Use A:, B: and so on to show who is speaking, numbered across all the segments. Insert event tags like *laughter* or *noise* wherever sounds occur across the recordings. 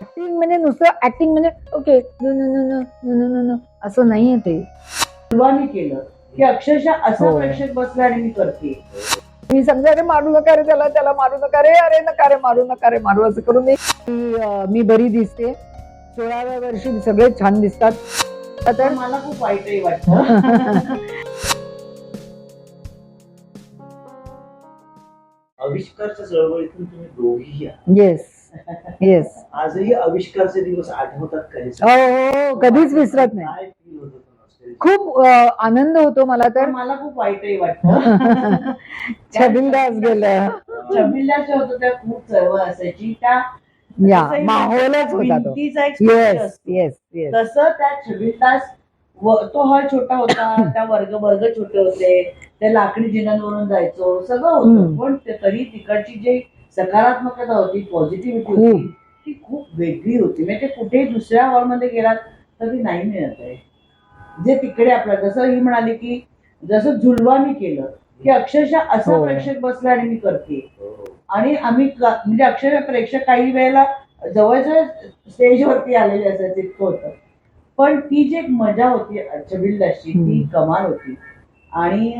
A: Acting म्हणजे नुसतं acting म्हणजे okay no no no no no no no असं नाहीये ते.
B: मी केलं की अक्षरशः असं
A: हो.
B: प्रेक्षक बसला आणि मी करते.
A: मी समजा अरे मारू नका रे त्याला त्याला मारू नका रे अरे नका रे मारू नका रे मारू असं करून मी मी, अं, मी बरी दिसते. सोळाव्या वर्षी सगळे छान दिसतात.
B: तर
A: तर
B: मला खूप वाईटही वाटतं. *laughs*
C: आविष्कारच्या चळवळीतून तुम्ही दोघीही आहात.
A: येस *laughs* येस
C: आजही आविष्कारचे दिवस आठवतात का हे
A: हो? हो कधीच विसरत नाही.
C: काय feel होत होतं nostalgia?
A: खूप अं, आनंद होतो मला
B: तर.
A: तर
B: मला खूप वाईटही *laughs* वाटतं.
A: छबिलदास गेलं.
B: छबिल्याच्या होतं त्या खूप चळवळ असायची. त्या
A: या
B: तसंही
A: माहोलच होता तो.
B: भिंतीचा एक स्पर्श
A: येस
B: असतो.
A: येस येस
B: तसं त्या छबिलदास व- तो हॉल छोटा होता त्या वर्ग वर्ग छोटे होते. ते लाकडी जिन्यांवरून जायचो. सगळं होतं.
A: हम्म.
B: पण ते तरी तिकडची जी सकारात्मकता होती पॉझिटिव्हिटी. होती ती खूप वेगळी होती म्हणजे ते कुठेही दुसऱ्या हॉलमध्ये गेलात तर ती नाही मिळत आहे जे तिकडे आपलं जसं ही म्हणाली की जसं झुलवा मी केलं की अक्षरशः असं
A: हो.
B: प्रेक्षक बसला आणि मी करते
C: हो.
B: आणि आम्ही म्हणजे अक्षरशः प्रेक्षक काही वेळेला जवळजवळ स्टेजवरती आलेले असायचे इतकं होतं पण ती जी एक मजा होती छबिलदासची ती. कमाल होती आणि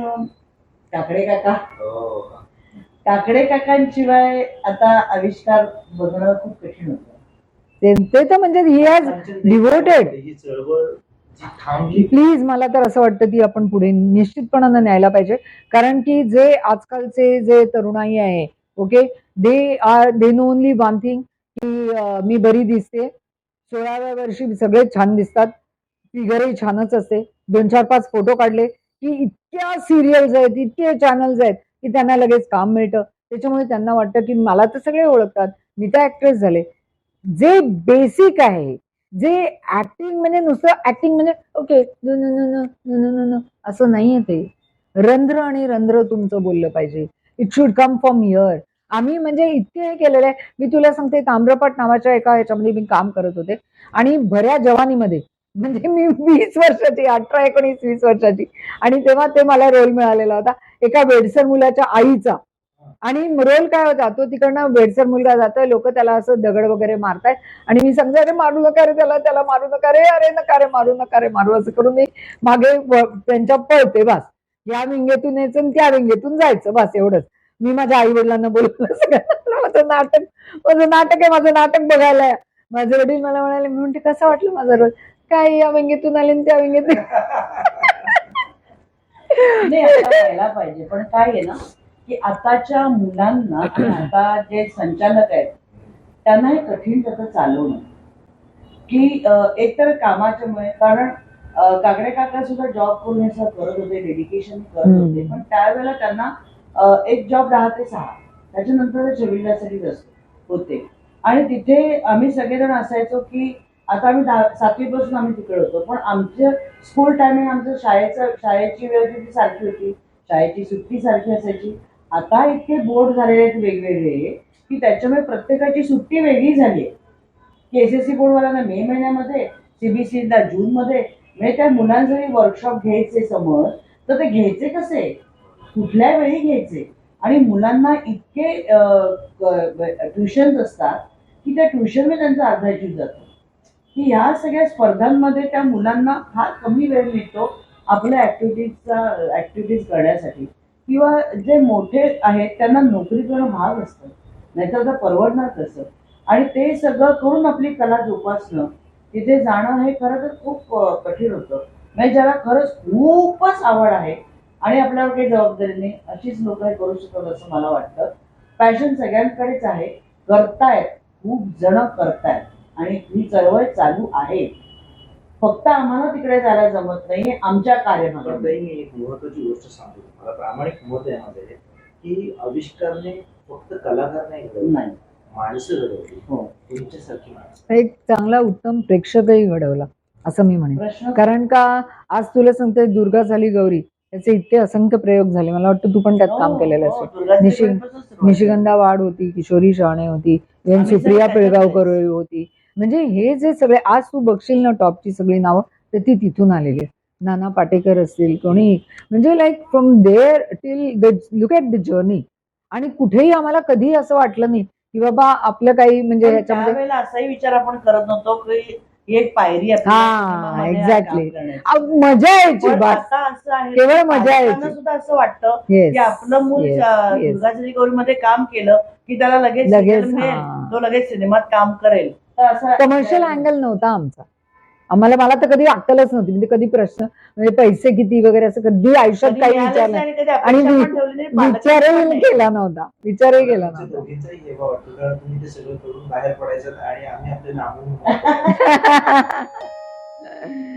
B: काकडे काका
C: हो.
B: काकडे काकांशिवाय आता आविष्कार बघणं खूप कठीण होतं.
A: ते ते तर म्हणजे ही हॅज डिवोटेड
C: ही चळवळ जी थांबली.
A: प्लीज मला तर असं वाटतं ती आपण पुढे निश्चितपणानं न्यायला पाहिजे. कारण की जे आजकालचे जे तरुणाई आहे okay? They are they know only one thing की मी बरी दिसते. सोळाव्या वर्षी सगळे छान दिसतात. फिगरही छानच असते. दोन चार पाच फोटो काढले. की इतक्या सिरियल्स आहेत इतके चॅनल्स आहेत. की त्यांना लगेच काम मिळतं. त्याच्यामुळे त्यांना वाटतं की मला तर सगळे ओळखतात. मी तर ऍक्ट्रेस झाले. जे बेसिक आहे जे ऍक्टिंग म्हणजे नुसतं ऍक्टिंग म्हणजे ओके असं नाहीये ते. रंध्र आणि रंध्र तुमचं बोललं पाहिजे. It should come from here आम्ही म्हणजे इतके हे केलेलं आहे. मी तुला सांगते ताम्रपट नावाच्या एका ह्याच्यामध्ये मी काम करत होते. आणि बऱ्या जवानीमध्ये म्हणजे मी वीस वर्षाची अठरा एकोणीस वीस वर्षाची. आणि तेव्हा ते मला रोल मिळालेला होता. एका वेडसर मुलाच्या आईचा. आणि रोल काय होता? तो तिकडनं वेडसर मुलगा जातोय. लोक त्याला असं दगड वगैरे मारतायत. आणि मी समजा अरे मारू नका रे त्याला त्याला मारू नका रे. अरे नका रे मारू नका रे मारू. असं करून मी मागे त्यांच्या पळते बस. या विंगेतून यायचं आणि त्या विंगेतून जायचं बस एवढंच. मी माझ्या आई वडिलांना बोलवलं माझं नाटक माझं नाटक आहे माझं नाटक बघायला माझे वडील मला म्हणाले मी म्हणते कसं वाटलं माझा रोल? काय या विंगेतून आले त्या विंगेतून?
B: नाही व्हायला पाहिजे. पण काय आहे ना की आताच्या मुलांना *clears throat* आणि आता जे संचालक आहेत त्यांना हे कठीण त्याचं चालवणं? की अं, एकतर कामाच्या मुळे कारण अं, काकडे काका सुद्धा जॉब करून हे सगळं करत होते डेडिकेशन करत
A: हम्म.
B: होते. पण त्यावेळेला त्यांना अं, एक जॉब दहा ते सहा त्याच्यानंतर ते असतो होते. आणि तिथे आम्ही सगळेजण असायचो की आता आम्ही दहा सातवीपासून आम्ही तिकडे होतो. पण आमचं स्कूल टायमिंग आमचं शाळेचं शाळेची वेळ तिथे सारखी होती? शाळेची सुट्टी सारखी असायची. आता इतके बोर्ड झालेले आहेत वेगवेगळे की त्याच्यामुळे प्रत्येकाची सुट्टी वेगळी झाली. आहे की एस एस सी बोर्डवाल्यांना मे महिन्यामध्ये सीबीसीला जूनमध्ये म्हणजे त्या मुलांना जरी वर्कशॉप घ्यायचे समोर तर ते घ्यायचे कसे? कुठल्या वेळी घ्यायचे? आणि मुलांना इतके ट्युशन्स असतात की त्या ट्युशनमध्ये त्यांचा अर्धा जीव जातो. की ह्या सगळ्या स्पर्धांमध्ये त्या मुलांना फार कमी वेळ मिळतो आपल्या ॲक्टिव्हिटीजचा ऍक्टिव्हिटीज करण्यासाठी. किंवा जे मोठे आहेत त्यांना नोकरी करणं भाग असतं. नाहीतर तर परवडणार तसं आणि ते सगळं करून आपली कला जोपासणं तिथे जाणं हे खरं तर खूप कठीण होतं. म्हणजे ज्याला खरंच खूपच आवड आहे आणि आपल्यावर काही जबाबदारी नाही अशीच लोक हे करू शकतात असं मला वाटतं. पॅशन सगळ्यांकडेच आहे. करतायत. खूप जण करतायत. आणि ही चळवळ चालू आहे. फक्त आम्हाला तिकडे जायला जमत नाही आमच्या
C: मी एक महत्वाची गोष्ट सांगतो मला प्रामाणिक मत आहे माझं हे, की आविष्कारने फक्त कलाकार नाही माणसं घडवली.
B: हो.
C: तुमच्यासारखी माणसं.
A: एक चांगला उत्तम प्रेक्षकही घडवला असं मी म्हणेन. कारण का आज तुला सांगते दुर्गा झाली गौरी त्याचे इतके असंख्य प्रयोग झाले. मला वाटतं तू पण त्यात काम
B: हो,
A: केलेलं
B: हो,
A: असेल. निशिग- निशिगंधा वाड होती किशोरी शहाणे होती सुप्रिया पिळगावकर. होती. म्हणजे हे जे सगळे आज तू बघशील ना टॉपची सगळी नावं तर ती तिथून आलेली आहेत नाना पाटेकर असतील कोणी म्हणजे like from there till the look at the journey आणि कुठेही आम्हाला कधी असं वाटलं नाही की बाबा आपलं काही म्हणजे ह्याच्यामध्ये
B: असाही विचार आपण करत नव्हतो की ही एक पायरी
A: हा. आ, मजा यायची केवळ मजा यायची.
B: सुद्धा असं वाटतं की आपलं मूल. दुर्गाचरी गौरीमध्ये काम केलं की त्याला लगेच
A: लगेच.
B: तो लगेच सिनेमात काम करेल
A: कमर्शियल अँगल नव्हता आमचा. आम्हाला मला तर कधी अक्कलच नव्हती. म्हणजे कधी प्रश्न म्हणजे पैसे किती वगैरे असं कधी आयुष्यात काही विचार
B: नाही आणि
A: विचारही. केला नव्हता. विचारही केला नव्हता. *laughs* *laughs*